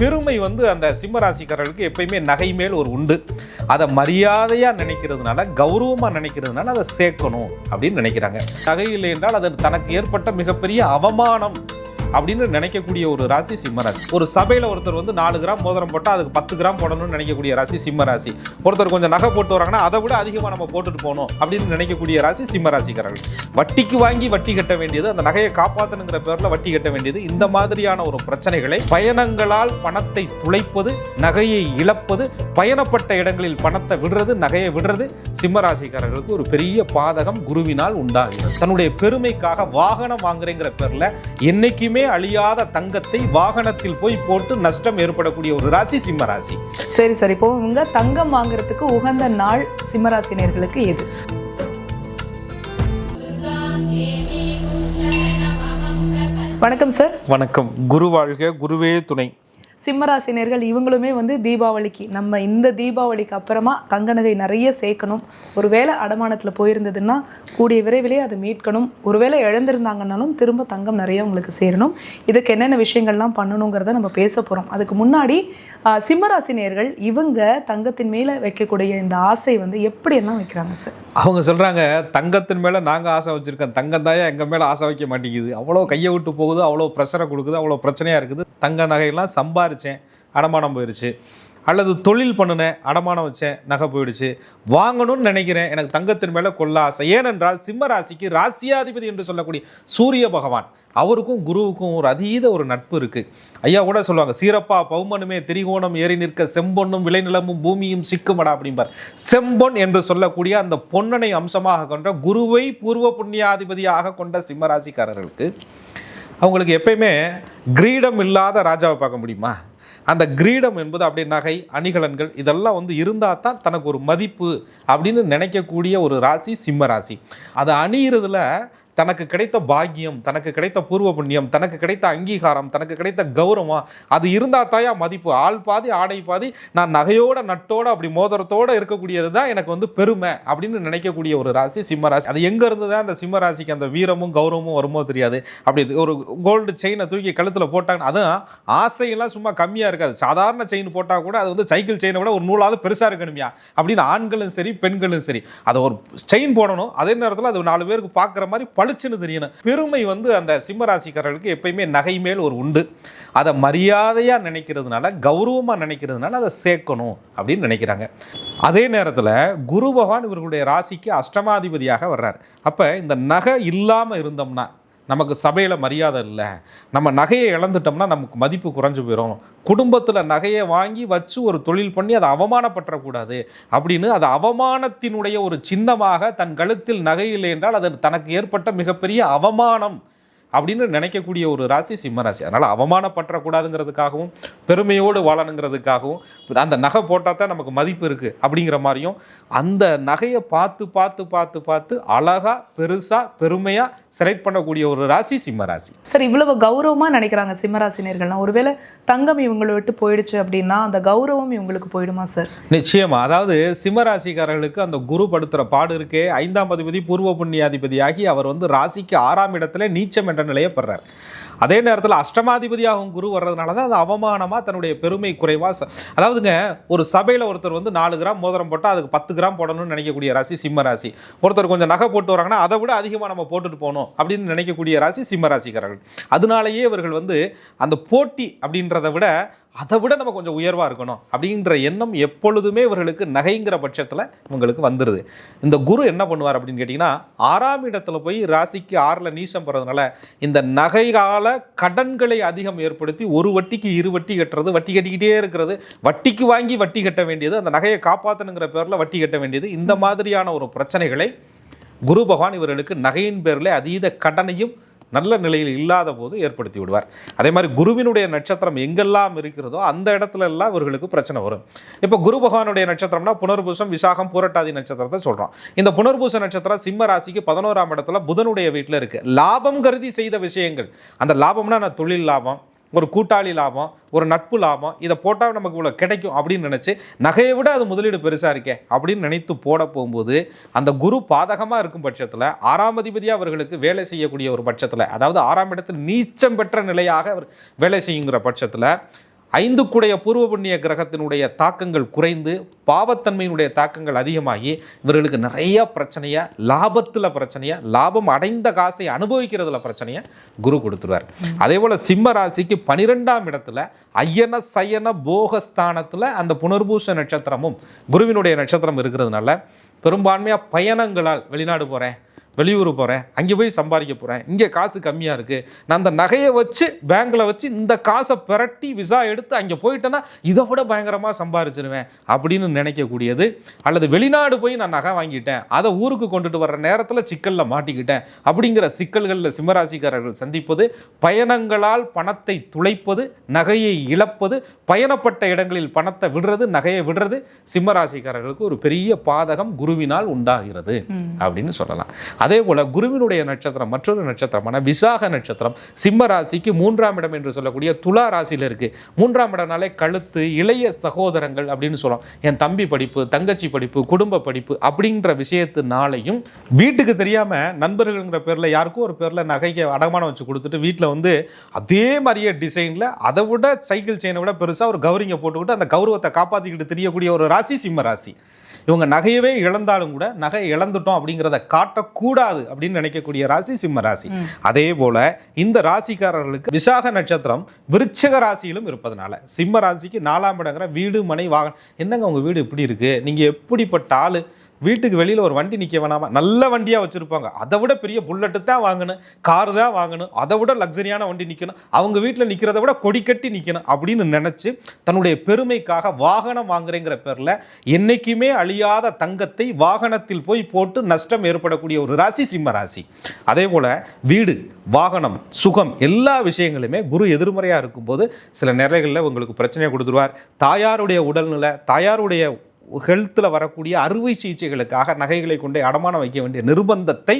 பெருமை வந்து அந்த சிம்மராசிக்காரர்களுக்கு எப்பயுமே நகை மேல் ஒரு உண்டு. அதை மரியாதையாக நினைக்கிறதுனால கௌரவமாக நினைக்கிறதுனால அதை சேர்க்கணும் அப்படின்னு நினைக்கிறாங்க. நகை இல்லை என்றால் அது தனக்கு ஏற்பட்ட மிகப்பெரிய அவமானம். அப்படின்னு நினைக்கக்கூடிய ஒரு ராசி சிம்மராசி ஒரு சபையில் ஒருத்தர் வந்து நாலு கிராம் மோதிரம் போட்டால் அதுக்கு பத்து கிராம் போடணும்னு நினைக்கக்கூடிய ராசி சிம்மராசி ஒருத்தர் கொஞ்சம் நகை போட்டு வராங்கன்னா அதை விட அதிகமாக நம்ம போட்டுட்டு போகணும் அப்படின்னு நினைக்கக்கூடிய ராசி சிம்மராசிக்காரர்கள் வட்டிக்கு வாங்கி வட்டி கட்ட வேண்டியது அந்த நகையை காப்பாற்றணுங்கிற பேரில் வட்டி கட்ட வேண்டியது இந்த மாதிரியான ஒரு பிரச்சனைகளை பயணங்களால் பணத்தை துளைப்பது நகையை இழப்பது பயணப்பட்ட இடங்களில் பணத்தை விடுறது நகையை விடுறது சிம்மராசிக்காரர்களுக்கு ஒரு பெரிய பாதகம் குருவினால் உண்டாகிறது. தன்னுடைய பெருமைக்காக வாகனம் வாங்குறேங்கிற பேரில் என்னைக்குமே அழியாத தங்கத்தை வாகனத்தில் போய் போட்டு நஷ்டம் ஏற்படக்கூடிய ஒரு ராசி சிம்ம ராசி. சரி சரி இப்போ உங்க தங்கம் வாங்குறதுக்கு உகந்த நாள் சிம்மராசினியர்களுக்கு எது? வணக்கம் சார். வணக்கம். குரு வாழ்க குருவே துணை. சிம்மராசினியர்கள் இவங்களுமே வந்து தீபாவளிக்கு. நம்ம இந்த தீபாவளிக்கு அப்புறமா தங்க நகை நிறைய சேர்க்கணும். ஒருவேளை அடமானத்தில் போயிருந்ததுன்னா கூடிய விரைவிலே அதை மீட்கணும். ஒருவேளை இழந்திருந்தாங்கன்னாலும் திரும்ப தங்கம் நிறைய உங்களுக்கு சேரணும். இதுக்கு என்னென்ன விஷயங்கள்லாம் பண்ணணுங்கிறத நம்ம பேச போகிறோம் அதுக்கு முன்னாடி சிம்மராசினியர்கள் இவங்க தங்கத்தின் மேலே வைக்கக்கூடிய இந்த ஆசை வந்து எப்படியெல்லாம் வைக்கிறாங்க சார்? அவங்க சொல்கிறாங்க தங்கத்தின் மேலே நாங்கள் ஆசை வச்சுருக்கோம். தங்கம் தாயா எங்கள் மேலே ஆசை வைக்க மாட்டேங்குது? அவ்வளோ கையை விட்டு போகுது அவ்வளோ ப்ரெஷரை கொடுக்குது அவ்வளோ பிரச்சனையாக இருக்குது. தங்க நகையெல்லாம் சம்பாரிச்சேன் அடமானம் போயிடுச்சு அல்லது தொழில் பண்ணினேன் அடமானம் வச்சேன் நகை போயிடுச்சு. வாங்கணும்னு நினைக்கிறேன். எனக்கு தங்கத்தின் மேலே கொள்ள ஆசை. ஏனென்றால் சிம்ம ராசிக்கு ராசியாதிபதி என்று சொல்லக்கூடிய சூரிய பகவான் அவருக்கும் குருவுக்கும் ஒரு அதீத ஒரு நட்பு இருக்கு. ஐயா கூட சொல்லுவாங்க சீரப்பா பௌமனுமே திரிகோணம் ஏறி நிற்க செம்பொன்னும் விளைநிலமும் பூமியும் சிக்குமடா அப்படிம்பார். செம்பொன் என்று சொல்லக்கூடிய அந்த பொன்னனை அம்சமாக கொண்ட குருவை பூர்வ புண்ணியாதிபதியாக கொண்ட சிம்மராசிக்காரர்களுக்கு அவங்களுக்கு எப்பயுமே கிரீடம் இல்லாத ராஜாவை பார்க்க முடியுமா? அந்த கிரீடம் என்பது அப்படியே நகை அணிகலன்கள் இதெல்லாம் வந்து இருந்தால் தான் தனக்கு ஒரு மதிப்பு அப்படின்னு நினைக்கக்கூடிய ஒரு ராசி சிம்ம ராசி. அதை அணியிறதுல தனக்கு கிடைத்த பாக்கியம் தனக்கு கிடைத்த பூர்வ புண்ணியம் தனக்கு கிடைத்த அங்கீகாரம் தனக்கு கிடைத்த கௌரவம் அது இருந்தால் தாயா மதிப்பு. ஆள் பாதி ஆடை பாதி நான் நகையோட நட்டோட அப்படி மோதிரத்தோட இருக்கக்கூடியது தான் எனக்கு வந்து பெருமை அப்படின்னு நினைக்கக்கூடிய ஒரு ராசி சிம்ம ராசி. அது எங்க இருந்து தான் அந்த சிம்ம ராசிக்கு அந்த வீரமும் கௌரவமும் வருமோ தெரியாது. அப்படி இது ஒரு கோல்டு செயினை தூக்கி கழுத்தில் போட்டாங்க அதுவும் ஆசையெல்லாம் சும்மா கம்மியாக இருக்காது. சாதாரண செயின் போட்டால் கூட அது வந்து சைக்கிள் செயினை விட ஒரு நூலாவது பெருசாக இருக்கணுமியா அப்படின்னு ஆண்களும் சரி பெண்களும் சரி. அதை ஒரு செயின் போடணும். அதே நேரத்தில் அது நாலு பேருக்கு பார்க்குற மாதிரி பளிச்சுன்னு தெரியணும் பெருமை வந்து அந்த சிம்ம ராசிக்காரர்களுக்கு எப்பயுமே நகை மேல் ஒரு உண்டு. அதை மரியாதையாக நினைக்கிறதுனால கௌரவமாக நினைக்கிறதுனால அதை சேர்க்கணும் அப்படின்னு நினைக்கிறாங்க. அதே நேரத்தில் குரு பகவான் இவர்களுடைய ராசிக்கு அஷ்டமாதிபதியாக வர்றார். அப்போ இந்த நகை இல்லாமல் இருந்தோம்னா நமக்கு சபையில் மரியாதை இல்லை. நம்ம நகையை இழந்துட்டோம்னா நமக்கு மதிப்பு குறைஞ்சு போயிடும் குடும்பத்தில் நகையை வாங்கி வச்சு ஒரு தொழில் பண்ணி அதை அவமானப்பற்றக்கூடாது. அப்படின்னு அது அவமானத்தினுடைய ஒரு சின்னமாக தன் கழுத்தில் நகை இல்லை என்றால் அது தனக்கு ஏற்பட்ட மிகப்பெரிய அவமானம். அப்படின்னு நினைக்கக்கூடிய ஒரு ராசி சிம்ம ராசி. அதனால் அவமானப்பற்றக்கூடாதுங்கிறதுக்காகவும் பெருமையோடு வாழணுங்கிறதுக்காகவும் அந்த நகை போட்டால் தான் நமக்கு மதிப்பு இருக்குது அப்படிங்கிற மாதிரியும் அந்த நகையை பார்த்து பார்த்து பார்த்து பார்த்து அழகாக பெருசாக பெருமையாக செலக்ட் பண்ணக்கூடிய ஒரு ராசி சிம்ம ராசி. சார் இவ்வளவு கௌரவமா நினைக்கிறாங்க சிம்மராசினியர்கள்லாம் ஒருவேளை தங்கம் இவங்களை விட்டு போயிடுச்சு அப்படின்னா அந்த கௌரவம் இவங்களுக்கு போயிடுமா சார்? நிச்சயமா. அதாவது சிம்மராசிக்காரர்களுக்கு அந்த குரு படுத்துற பாடு இருக்கே. ஐந்தாம் அதிபதி பூர்வ புண்ணியாதிபதியாகி அவர் வந்து ராசிக்கு ஆறாம் இடத்துல நீச்சம் என்ற நிலையை பெறார் அதே நேரத்தில் அஷ்டமாதிபதியாகவும் குரு வர்றதுனால தான் அது அவமானமாக தன்னுடைய பெருமை குறைவாக அதாவதுங்க ஒரு சபையில் ஒருத்தர் வந்து நாலு கிராம் மோதிரம் போட்டால் அதுக்கு பத்து கிராம் போடணும்னு நினைக்கக்கூடிய ராசி சிம்ம ராசி. ஒருத்தர் கொஞ்சம் நகை போட்டு வராங்கன்னா அதை விட அதிகமாக நம்ம போட்டுட்டு போகணும் அப்படின்னு நினைக்கக்கூடிய ராசி சிம்ம ராசிக்காரர்கள். அதனாலேயே இவர்கள் வந்து அந்த போட்டி அப்படின்றத விட அதை விட நம்ம கொஞ்சம் உயர்வாக இருக்கணும் அப்படின்ற எண்ணம் எப்பொழுதுமே இவர்களுக்கு நகைங்கிற பட்சத்தில் இவங்களுக்கு வந்துடுது இந்த குரு என்ன பண்ணுவார் அப்படின்னு கேட்டிங்கன்னா ஆறாம் இடத்துல போய் ராசிக்கு ஆறில் நீசம் போகிறதுனால இந்த நகைகால கடன்களை அதிகம் ஏற்படுத்தி ஒரு வட்டிக்கு இரு வட்டி கட்டுறது வட்டி கட்டிக்கிட்டே இருக்கிறது வட்டிக்கு வாங்கி வட்டி கட்ட வேண்டியது அந்த நகையை காப்பாற்றணுங்கிற பேரில் வட்டி கட்ட வேண்டியது இந்த மாதிரியான ஒரு பிரச்சனைகளை குரு பகவான் இவர்களுக்கு நகையின் பேரில் அதீத கடனையும் நல்ல நிலையில் இல்லாத போது ஏற்படுத்தி விடுவார். அதே மாதிரி குருவினுடைய நட்சத்திரம் எங்கெல்லாம் இருக்கிறதோ அந்த இடத்துல எல்லாம் இவர்களுக்கு பிரச்சனை வரும். இப்போ குரு பகவானுடைய நட்சத்திரம்னா புனர்பூசம் விசாகம் பூரட்டாதி நட்சத்திரத்தை சொல்கிறோம் இந்த புனர்பூச நட்சத்திரம் சிம்ம ராசிக்கு பதினோராம் இடத்துல புதனுடைய வீட்டில் இருக்குது லாபம் கருதி செய்த விஷயங்கள். அந்த லாபம்னா நான் தொழில் லாபம். ஒரு கூட்டாளி லாபம் ஒரு நட்பு லாபம் இதை போட்டால் நமக்கு இவ்வளோ கிடைக்கும் அப்படின்னு நினச்சி நகையை விட அது முதலீடு பெருசாக இருக்கே அப்படின்னு நினைத்து போட போகும்போது அந்த குரு பாதகமாக இருக்கும் பட்சத்தில் ஆறாம் அதிபதியாக அவர்களுக்கு வேலை செய்யக்கூடிய ஒரு பட்சத்தில் அதாவது ஆறாம் இடத்தில் நீச்சம் பெற்ற நிலையாக அவர் வேலை செய்யுங்கிற பட்சத்தில் ஐந்துக்குடைய பூர்வ புண்ணிய கிரகத்தினுடைய தாக்கங்கள் குறைந்து பாவத்தன்மையினுடைய தாக்கங்கள் அதிகமாகி இவர்களுக்கு நிறைய பிரச்சனையா லாபத்தில் பிரச்சனையா லாபம் அடைந்த காசை அனுபவிக்கிறதுல பிரச்சனையா குரு கொடுத்துருவார். அதே போல சிம்ம ராசிக்கு பனிரெண்டாம் இடத்துல ஐயன சயன போகஸ்தானத்துல அந்த புனர்பூச நட்சத்திரமும் குருவினுடைய நட்சத்திரம் இருக்கிறதுனால பெரும்பான்மையாக பயணங்களால் வெளிநாடு போகிறேன் வெளியூர் போகிறேன் அங்கே போய் சம்பாதிக்க போகிறேன் இங்கே காசு கம்மியாக இருக்குது நான் அந்த நகையை வச்சு பேங்க்கில் வச்சு இந்த காசை பிரட்டி விசா எடுத்து அங்கே போயிட்டேன்னா இதை விட பயங்கரமாக சம்பாரிச்சிருவேன் அப்படின்னு நினைக்கக்கூடியது. அல்லது வெளிநாடு போய் நான் நகை வாங்கிட்டேன் அதை ஊருக்கு கொண்டுட்டு வர்ற நேரத்தில் சிக்கலில் மாட்டிக்கிட்டேன் அப்படிங்கிற சிக்கல்களில் சிம்மராசிக்காரர்கள் சந்திப்பது பயணங்களால் பணத்தை துளைப்பது நகையை இழப்பது பயணப்பட்ட இடங்களில் பணத்தை விடுறது நகையை விடுறது சிம்மராசிக்காரர்களுக்கு ஒரு பெரிய பாதகம் குருவினால் உண்டாகிறது அப்படின்னு சொல்லலாம். அதே போல் குருவினுடைய நட்சத்திரம் மற்றொரு நட்சத்திரமான விசாக நட்சத்திரம் சிம்ம ராசிக்கு மூன்றாம் இடம் என்று சொல்லக்கூடிய துலா ராசியில் இருக்குது மூன்றாம் இடம்னாலே கழுத்து இளைய சகோதரங்கள் அப்படின்னு சொல்லலாம் என் தம்பி படிப்பு தங்கச்சி படிப்பு குடும்ப படிப்பு அப்படின்ற விஷயத்தினாலையும் வீட்டுக்கு தெரியாமல் நண்பர்கள்ங்கிற பேரில் யாருக்கும் ஒரு பேரில் நகைக்கு அடமானம் வச்சு கொடுத்துட்டு வீட்டில் வந்து அதே மாதிரியே டிசைனில் அதை விட சைக்கிள் செயினை விட பெருசாக ஒரு கௌரிங்க போட்டுக்கிட்டு அந்த கௌரவத்தை காப்பாற்றிக்கிட்டு தெரியக்கூடிய ஒரு ராசி சிம்ம ராசி. இவங்க நகையவே இழந்தாலும் கூட நகையை இழந்துட்டோம் அப்படிங்கிறத காட்டக்கூடாது அப்படின்னு நினைக்கக்கூடிய ராசி சிம்ம ராசி. அதே போல இந்த ராசிக்காரர்களுக்கு விசாக நட்சத்திரம் விருச்சக ராசியிலும் இருப்பதனால சிம்ம ராசிக்கு நாலாம் இடங்கிற வீடு மனை வாகனம். என்னங்க உங்க வீடு இப்படி இருக்கு? நீங்க எப்படிப்பட்ட ஆளு? வீட்டுக்கு வெளியில் ஒரு வண்டி நிற்க வேணாமா? நல்ல வண்டியாக வச்சுருப்பாங்க. அதை விட பெரிய புல்லட்டு தான் வாங்கணும். கார் தான் வாங்கணும். அதை விட லக்ஸரியான வண்டி நிற்கணும் அவங்க வீட்டில் நிற்கிறத விட கொடி கட்டி நிற்கணும் அப்படின்னு நினச்சி தன்னுடைய பெருமைக்காக வாகனம் வாங்குறேங்கிற பேரில் என்றைக்குமே அழியாத தங்கத்தை வாகனத்தில் போய் போட்டு நஷ்டம் ஏற்படக்கூடிய ஒரு ராசி சிம்ம ராசி. அதே போல் வீடு வாகனம் சுகம் எல்லா விஷயங்களுமே குரு எதிர்மறையாக இருக்கும்போது சில நிறைகளில் உங்களுக்கு பிரச்சனையை கொடுத்துருவார். தாயாருடைய உடல்நிலை தாயாருடைய ஹெல்த்தில் வரக்கூடிய அறுவை சிகிச்சைகளுக்காக நகைகளை கொண்டே அடமானம் வைக்க வேண்டிய நிர்பந்தத்தை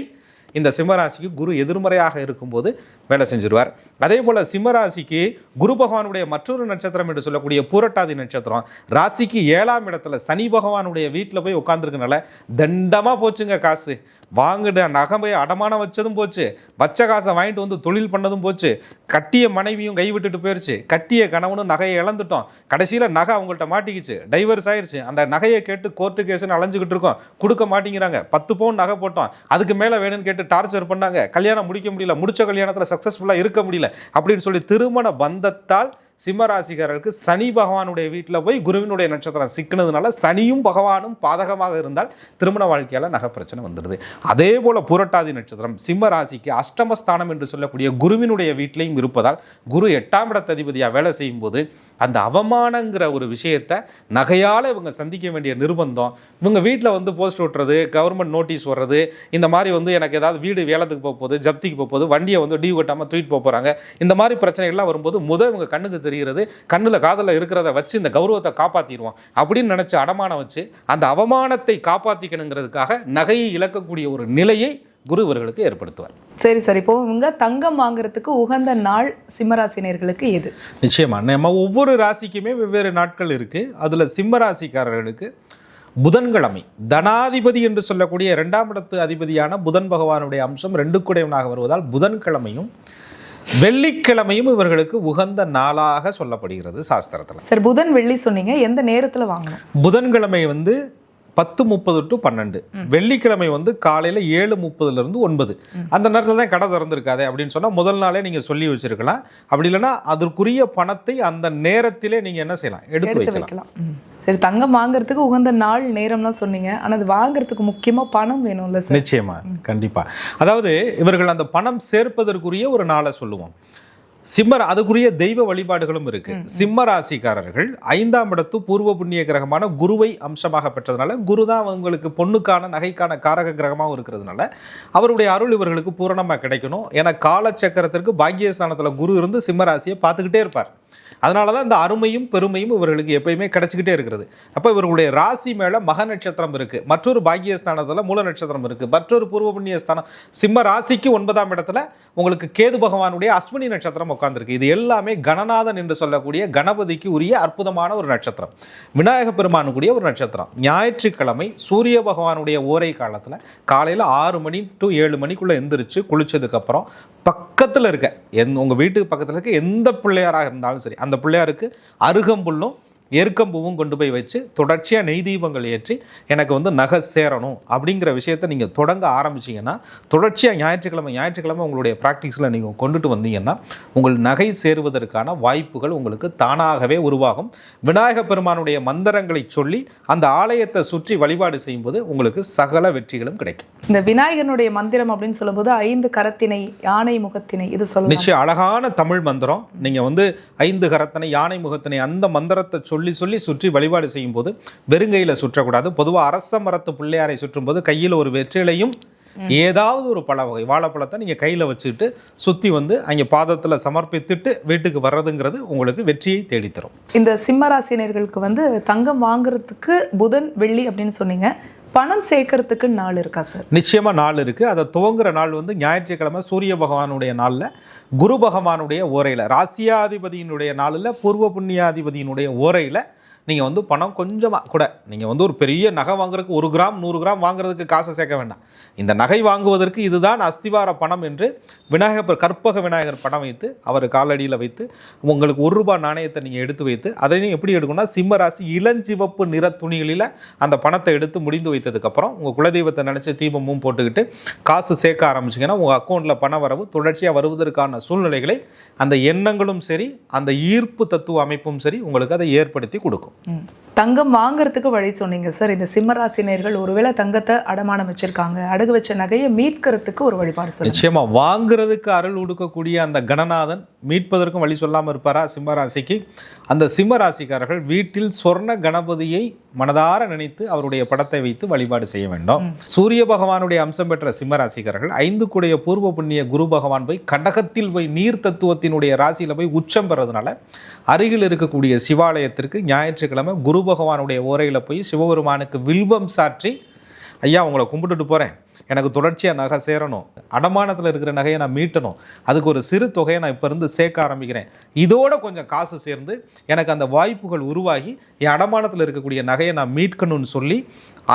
இந்த சிம்மராசிக்கு குரு எதிர்மறையாக இருக்கும்போது வேலை செஞ்சிருவார். அதே போல் சிம்மராசிக்கு குரு பகவானுடைய மற்றொரு நட்சத்திரம் என்று சொல்லக்கூடிய பூரட்டாதி நட்சத்திரம். ராசிக்கு ஏழாம் இடத்துல சனி பகவானுடைய வீட்டில் போய் உட்காந்துருக்கனால தண்டமாக போச்சுங்க காசு. வாங்கிட நகை அடமானம் வச்சதும் போச்சு. வச்ச காசை வாங்கிட்டு வந்து தொழில் பண்ணதும் போச்சு. கட்டிய மனைவியும் கை விட்டுட்டு கட்டிய கணவனும் நகையை இழந்துட்டோம். கடைசியில் நகை அவங்கள்ட்ட மாட்டிக்கிச்சு. டைவர்ஸ் ஆயிடுச்சு அந்த நகையை கேட்டு கோர்ட்டு கேஸ்னு அலைஞ்சிக்கிட்டு இருக்கோம். கொடுக்க மாட்டேங்கிறாங்க. பத்து பவுன் நகை போட்டோம். அதுக்கு மேலே வேணும்னு கேட்டு டார்ச்சர் பண்ணாங்க. கல்யாணம் முடிக்க முடியல. முடிச்ச கல்யாணத்தில் சக்ஸஸ்ஃபுல்லாக இருக்க முடியல. அப்படின்னு சொல்லி திருமண பந்தத்தால் சிம்மராசிக்காரருக்கு சனி பகவானுடைய வீட்டில் போய் குருவினுடைய நட்சத்திரம் சிக்கினதுனால சனியும் பகவானும் பாதகமாக இருந்தால் திருமண வாழ்க்கையால் நகை பிரச்சனை வந்துடுது. அதே போல் புரட்டாதி நட்சத்திரம் சிம்ம ராசிக்கு அஷ்டமஸ்தானம் என்று சொல்லக்கூடிய குருவினுடைய வீட்டிலையும் இருப்பதால் குரு எட்டாம் இடத்ததிபதியாக வேலை செய்யும்போது அந்த அவமானங்கிற ஒரு விஷயத்தை நகையால் இவங்க சந்திக்க வேண்டிய நிர்பந்தம் இவங்க வீட்டில் வந்து போஸ்ட் ஓட்டுறது கவர்மெண்ட் நோட்டீஸ் வர்றது இந்த மாதிரி வந்து எனக்கு ஏதாவது வீடு வேலத்துக்கு போக போகுது ஜப்திக்கு போக போகுது வண்டியை வந்து டியூ கட்டாமல் தூக்கிட்டு போக போகிறாங்க இந்த மாதிரி பிரச்சனைகள்லாம் வரும்போது முதல் இவங்க கண்ணுக்கு தெரியும். தெரிகிறது கண்ணில் காதில் இருக்கிறத வச்சு இந்த கௌரவத்தை காப்பாற்றிடுவோம் அப்படின்னு நினச்சி அடமானம் வச்சு அந்த அவமானத்தை காப்பாற்றிக்கணுங்கிறதுக்காக நகையை இழக்கக்கூடிய ஒரு நிலையை குரு இவர்களுக்கு ஏற்படுத்துவார். சரி சரி இப்போ இவங்க தங்கம் வாங்குறதுக்கு உகந்த நாள் சிம்மராசினியர்களுக்கு எது? நிச்சயமா நம்ம ஒவ்வொரு ராசிக்குமே வெவ்வேறு நாட்கள் இருக்கு. அதுல சிம்ம ராசிக்காரர்களுக்கு புதன்கிழமை தனாதிபதி என்று சொல்லக்கூடிய இரண்டாம் இடத்து அதிபதியான புதன் பகவானுடைய அம்சம் ரெண்டு குடையவனாக வருவதால் புதன்கிழமையும் வெள்ளிக்கிழமையும் இவர்களுக்கு உகந்த நாளாக சொல்லப்படுகிறது சாஸ்திரத்தில். சரி புதன் வெள்ளி சொன்னீங்க. எந்த நேரத்துல வாங்கணும்? புதன்கிழமை வந்து பத்து முப்பது டு பன்னெண்டு. வெள்ளிக்கிழமை வந்து காலையில் ஏழு முப்பதுல இருந்து ஒன்பது. அந்த நேரத்தில் தான் கடை திறந்திருக்காதே அப்படின்னு சொன்னால் முதல் நாளே நீங்கள் சொல்லி வச்சிருக்கலாம். அப்படி இல்லைன்னா அதற்குரிய பணத்தை அந்த நேரத்திலே நீங்கள் என்ன செய்யலாம்? எடுத்து வைக்கலாம். சரி தங்கம் வாங்குறதுக்கு உகந்த நாள் நேரம்லாம் சொன்னீங்க. ஆனா அது வாங்குறதுக்கு முக்கியமா பணம் வேணும்ல சார்? நிச்சயமா கண்டிப்பா. அதாவது இவர்கள் அந்த பணம் சேர்ப்பதற்குரிய ஒரு நாளை சொல்லுவோம். சிம்மர் அதுக்குரிய தெய்வ வழிபாடுகளும் இருக்கு. சிம்ம ராசிக்காரர்கள் ஐந்தாம் இடத்து பூர்வ புண்ணிய கிரகமான குருவை அம்சமாக பெற்றதுனால குரு தான் அவங்களுக்கு பொண்ணுக்கான நகைக்கான காரக கிரகமாகவும் இருக்கிறதுனால அவருடைய அருள் இவர்களுக்கு பூரணமாக கிடைக்கணும். ஏன்னா காலச்சக்கரத்திற்கு பாக்கியஸ்தானத்தில் குரு இருந்து சிம்ம ராசியை பார்த்துக்கிட்டே இருப்பார். அதனால தான் இந்த அருமையும் பெருமையும் இவர்களுக்கு எப்பயுமே கிடைச்சிக்கிட்டே இருக்கிறது. அப்போ இவர்களுடைய ராசி மேலே மக நட்சத்திரம் இருக்குது மற்றொரு பாக்கியஸ்தானத்தில் மூல நட்சத்திரம் இருக்குது மற்றொரு பூர்வ புண்ணிய ஸ்தானம் சிம்ம ராசிக்கு ஒன்பதாம் இடத்துல உங்களுக்கு கேது பகவானுடைய அஸ்வினி நட்சத்திரம் உட்காந்துருக்கு இது எல்லாமே கணநாதன் என்று சொல்லக்கூடிய கணபதிக்கு உரிய அற்புதமான ஒரு நட்சத்திரம். விநாயக பெருமானுக்குரிய ஒரு நட்சத்திரம். ஞாயிற்றுக்கிழமை சூரிய பகவானுடைய ஓரை காலத்தில் காலையில் ஆறு மணி டு ஏழு மணிக்குள்ளே எந்திரிச்சு குளிச்சதுக்கப்புறம் பக்கத்தில் இருக்க எந் உங்கள் வீட்டுக்கு பக்கத்தில் இருக்க எந்த பிள்ளையாராக இருந்தாலும் சரி. அந்த பிள்ளையாருக்கு அருகம்புல்லும் எருக்கம்பூவும் கொண்டு போய் வச்சு தொடர்ச்சியாக நெய் தீபங்கள் ஏற்றி எனக்கு வந்து நகை சேரணும் அப்படிங்கிற விஷயத்தை நீங்கள் தொடங்க ஆரம்பிச்சீங்கன்னா தொடர்ச்சியாக ஞாயிற்றுக்கிழமை ஞாயிற்றுக்கிழமை உங்களுடைய ப்ராக்டிஸில் நீங்கள் கொண்டுட்டு வந்தீங்கன்னா உங்கள் நகை சேருவதற்கான வாய்ப்புகள் உங்களுக்கு தானாகவே உருவாகும். விநாயக பெருமானுடைய மந்திரங்களை சொல்லி அந்த ஆலயத்தை சுற்றி வழிபாடு செய்யும்போது உங்களுக்கு சகல வெற்றிகளும் கிடைக்கும். இந்த விநாயகனுடைய மந்திரம் அப்படின்னு சொல்லும்போது ஐந்து கரத்தினை யானை முகத்தினை இது சொல்லலாம் நிச்சயம் அழகான தமிழ் மந்திரம். நீங்கள் வந்து ஐந்து கரத்தனை யானை முகத்தினை அந்த மந்திரத்தை சொல்லி சொல்லி சுற்றி வழிபாடு செய்யும்போது வெறுங்கையில் சுற்றக்கூடாது. பொதுவாக அரச மரத்து பிள்ளையாரை சுற்றும்போது கையில் ஒரு வெற்றிலையும் ஏதாவது ஒரு பழ வகை வாழைப்பழத்தை நீங்கள் கையில் வச்சுக்கிட்டு சுற்றி வந்து அங்கே பாதத்தில் சமர்ப்பித்துட்டு வீட்டுக்கு வர்றதுங்கிறது உங்களுக்கு வெற்றியை தேடித்தரும். இந்த சிம்மராசினியர்களுக்கு வந்து தங்கம் வாங்குறதுக்கு புதன் வெள்ளி அப்படின்னு சொன்னீங்க. பணம் சேர்க்கறதுக்கு நாள் இருக்கா சார் நிச்சயமாக நாள் இருக்குது அதை துவங்குற நாள் வந்து ஞாயிற்றுக்கிழமை சூரிய பகவானுடைய நாளில் குரு பகவானுடைய ஓரையில் ராசியாதிபதியினுடைய நாளில் பூர்வ புண்ணியாதிபதியினுடைய ஓரையில் நீங்கள் வந்து பணம் கொஞ்சமாக கூட நீங்கள் வந்து ஒரு பெரிய நகை வாங்குறதுக்கு ஒரு கிராம் நூறு கிராம் வாங்குறதுக்கு காசை சேர்க்க வேண்டாம். இந்த நகை வாங்குவதற்கு இதுதான் அஸ்திவார பணம் என்று விநாயகர் கற்பக விநாயகர் பணம் வைத்து அவர் காலடியில் வைத்து உங்களுக்கு ஒரு ரூபாய் நாணயத்தை நீங்கள் எடுத்து வைத்து அதை நீங்கள் எப்படி எடுக்கணும்னா சிம்ம ராசி இளஞ்சிவப்பு நிற துணிகளில் அந்த பணத்தை எடுத்து முடிந்து வைத்ததுக்கப்புறம் உங்கள் குலதெய்வத்தை நினச்சி தீபமும் போட்டுக்கிட்டு காசு சேர்க்க ஆரம்பிச்சிங்கன்னா உங்கள் அக்கௌண்ட்டில் பண வரவு தொடர்ச்சியாக வருவதற்கான சூழ்நிலைகளை அந்த எண்ணங்களும் சரி அந்த ஈர்ப்பு தத்துவ அமைப்பும் சரி உங்களுக்கு அதை ஏற்படுத்தி கொடுக்கும். தங்கம் வாங்குறதுக்கு வழி சொன்னீங்க சார் இந்த சிம்மராசினியர்கள் ஒருவேளை தங்கத்தை அடமானம் வச்சிருக்காங்க. அடகு வச்ச நகையை மீட்கிறதுக்கு ஒரு வழிபாடு சொல்லுங்க. நிச்சயமா வாங்குறதுக்கு அருள் உடுக்கக்கூடிய அந்த கணநாதன் மீட்பதற்கும் வழி சொல்லாமல் இருப்பாரா சிம்ம ராசிக்கு அந்த சிம்ம ராசிக்காரர்கள் வீட்டில் சொர்ண கணபதியை மனதார நினைத்து அவருடைய படத்தை வைத்து வழிபாடு செய்ய வேண்டும். சூரிய பகவானுடைய அம்சம் பெற்ற சிம்ம ராசிக்காரர்கள் ஐந்து கூடைய பூர்வ புண்ணிய குரு பகவான் போய் கடகத்தில் போய் நீர் தத்துவத்தினுடைய ராசியில போய் உச்சம் பெறதுனால அருகில் இருக்கக்கூடிய சிவாலயத்திற்கு ஞாயிற்றுக்கிழமை குரு பகவானுடைய ஓரையில் போய் சிவபெருமானுக்கு வில்வம் சாற்றி ஐயா உங்களை கும்பிட்டுட்டு போகிறேன் எனக்கு தொடர்ச்சியாக நகை சேரணும். அடமானத்தில் இருக்கிற நகையை நான் மீட்டணும். அதுக்கு ஒரு சிறு தொகையை நான் இப்போ இருந்து சேர்க்க ஆரம்பிக்கிறேன். இதோட கொஞ்சம் காசு சேர்ந்து எனக்கு அந்த வாய்ப்புகள் உருவாகி என் அடமானத்தில் இருக்கக்கூடிய நகையை நான் மீட்கணும்னு சொல்லி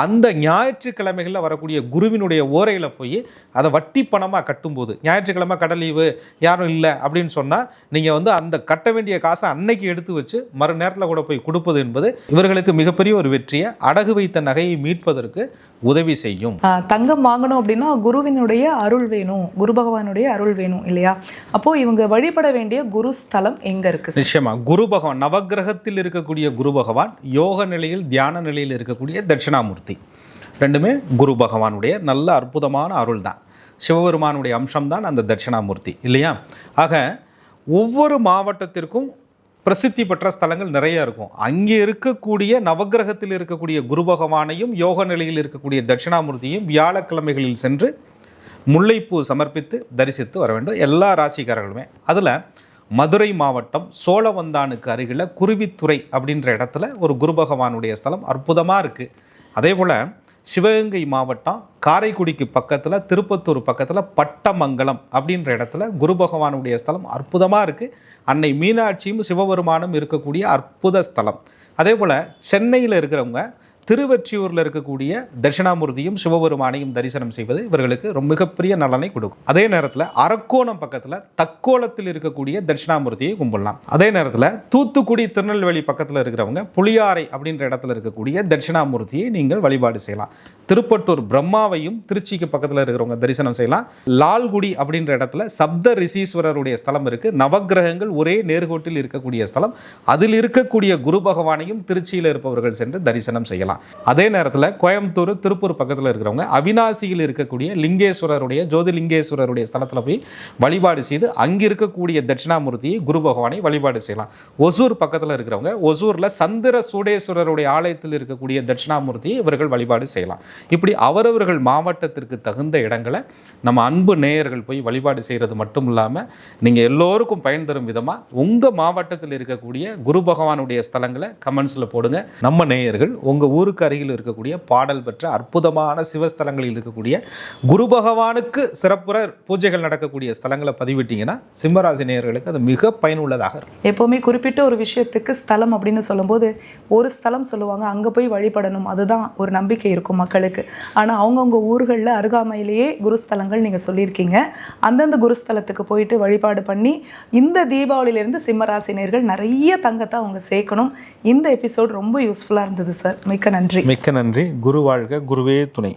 அந்த ஞாயிற்றுக்கிழமைகளில் வரக்கூடிய குருவினுடைய ஓரையில் போய் அதை வட்டி பணமாக கட்டும்போது ஞாயிற்றுக்கிழமை கடலீவு யாரும் இல்லை அப்படின்னு சொன்னால் நீங்கள் வந்து அந்த கட்ட வேண்டிய காசை அன்னைக்கு எடுத்து வச்சு மறு நேரத்தில் கூட போய் கொடுப்பது என்பது இவர்களுக்கு மிகப்பெரிய ஒரு வெற்றியை அடகு வைத்த நகையை மீட்பதற்கு உதவி செய்யும். தங்கம்மா தங்கம் வாங்கணும் அப்படின்னா குருவினுடைய அருள் வேணும் குரு பகவானுடைய அருள் வேணும் இல்லையா? அப்போ இவங்க வழிபட வேண்டிய குரு ஸ்தலம் எங்க இருக்கு நிச்சயமா குரு பகவான் நவக்கிரகத்தில் இருக்கக்கூடிய குரு பகவான் யோக நிலையில் தியான நிலையில் இருக்கக்கூடிய தட்சிணாமூர்த்தி. ரெண்டுமே குரு பகவானுடைய நல்ல அற்புதமான அருள் தான் சிவபெருமானுடைய அம்சம்தான் அந்த தட்சிணாமூர்த்தி இல்லையா? ஆக ஒவ்வொரு மாவட்டத்திற்கும் பிரசித்தி பெற்ற ஸ்தலங்கள் நிறைய இருக்கும். அங்கே இருக்கக்கூடிய நவக்கிரகத்தில் இருக்கக்கூடிய குரு பகவானையும் யோக நிலையில் இருக்கக்கூடிய தட்சிணாமூர்த்தியும் வியாழக்கிழமைகளில் சென்று முல்லைப்பூ சமர்ப்பித்து தரிசித்து வர வேண்டும். எல்லா ராசிக்காரர்களுமே. அதில் மதுரை மாவட்டம் சோழவந்தானுக்கு அருகில் குருவித்துறை அப்படின்ற இடத்துல ஒரு குரு பகவானுடைய ஸ்தலம் அற்புதமாக இருக்குது அதே போல் சிவகங்கை மாவட்டம் காரைக்குடிக்கு பக்கத்தில் திருப்பத்தூர் பக்கத்தில் பட்டமங்கலம் அப்படின்ற இடத்துல குரு பகவானுடைய ஸ்தலம் அற்புதமாக இருக்குது அன்னை மீனாட்சியும் சிவபெருமானும் இருக்கக்கூடிய அற்புத ஸ்தலம். அதே போல் சென்னையில் இருக்கிறவங்க திருவெற்றியூரில் இருக்கக்கூடிய தட்சிணாமூர்த்தியும் சிவபெருமானையும் தரிசனம் செய்வது இவர்களுக்கு ரொம்ப மிகப்பெரிய நலனை கொடுக்கும். அதே நேரத்தில் அரக்கோணம் பக்கத்தில் தக்கோலத்தில் இருக்கக்கூடிய தட்சிணாமூர்த்தியை கும்பிடலாம். அதே நேரத்தில் தூத்துக்குடி திருநெல்வேலி பக்கத்தில் இருக்கிறவங்க புளியாறை அப்படின்ற இடத்துல இருக்கக்கூடிய தட்சிணாமூர்த்தியை நீங்கள் வழிபாடு செய்யலாம். திருப்பட்டூர் பிரம்மாவையும் திருச்சிக்கு பக்கத்தில் இருக்கிறவங்க தரிசனம் செய்யலாம். லால்குடி அப்படின்ற இடத்துல சப்த ரிஷீஸ்வரருடைய ஸ்தலம் இருக்குது நவக்கிரகங்கள் ஒரே நேர்கோட்டில் இருக்கக்கூடிய ஸ்தலம். அதில் இருக்கக்கூடிய குரு பகவானையும் திருச்சியில் இருப்பவர்கள் சென்று தரிசனம் செய்யலாம். அதே நேரத்தில் கோயம்புத்தூர் திருப்பூர் பக்கத்தில் இருக்கிறவங்க அவினாசியில் இருக்கக்கூடிய லிங்கேஸ்வரருடைய ஜோதிலிங்கேஸ்வரருடைய ஸ்தலத்தில் போய் வழிபாடு செய்து அங்கே இருக்கக்கூடிய தட்சிணாமூர்த்தியை குரு பகவானை வழிபாடு செய்யலாம். ஒசூர் பக்கத்தில் இருக்கிறவங்க ஒசூரில் சந்திர சூடேஸ்வரருடைய ஆலயத்தில் இருக்கக்கூடிய தட்சிணாமூர்த்தியை இவர்கள் வழிபாடு செய்யலாம். இப்படி அவரவர்கள் மாவட்டத்திற்கு தகுந்த இடங்களை நம்ம அன்பு நேயர்கள் போய் வழிபாடு செய்கிறது மட்டும் இல்லாமல் நீங்கள் எல்லோருக்கும் பயன் தரும் விதமாக உங்கள் மாவட்டத்தில் இருக்கக்கூடிய குரு பகவானுடைய ஸ்தலங்களை கமெண்ட்ஸில் போடுங்க. நம்ம நேயர்கள் உங்கள் ஊருக்கு அருகில் இருக்கக்கூடிய பாடல் பெற்ற அற்புதமான சிவஸ்தலங்களில் இருக்கக்கூடிய குரு பகவானுக்கு சிறப்புற பூஜைகள் நடக்கக்கூடிய ஸ்தலங்களை பதிவிட்டீங்கன்னா சிம்மராசி நேயர்களுக்கு அது மிக பயனுள்ளதாக இருக்கும். எப்போவுமே குறிப்பிட்ட ஒரு விஷயத்துக்கு ஸ்தலம் அப்படின்னு சொல்லும்போது ஒரு ஸ்தலம் சொல்லுவாங்க அங்கே போய் வழிபடணும் அதுதான் ஒரு நம்பிக்கை இருக்கும் மக்களுக்கு. நேர்களுக்கு ஆனால் அவங்கவுங்க ஊர்களில் அருகாமையிலேயே குருஸ்தலங்கள் நீங்கள் சொல்லியிருக்கீங்க. அந்தந்த குருஸ்தலத்துக்கு போயிட்டு வழிபாடு பண்ணி இந்த தீபாவளியிலேருந்து சிம்மராசினியர்கள் நிறைய தங்கத்தை அவங்க சேர்க்கணும். இந்த எபிசோட் ரொம்ப யூஸ்ஃபுல்லாக இருந்தது சார். மிக்க நன்றி. மிக்க நன்றி. குரு வாழ்க குருவே துணை.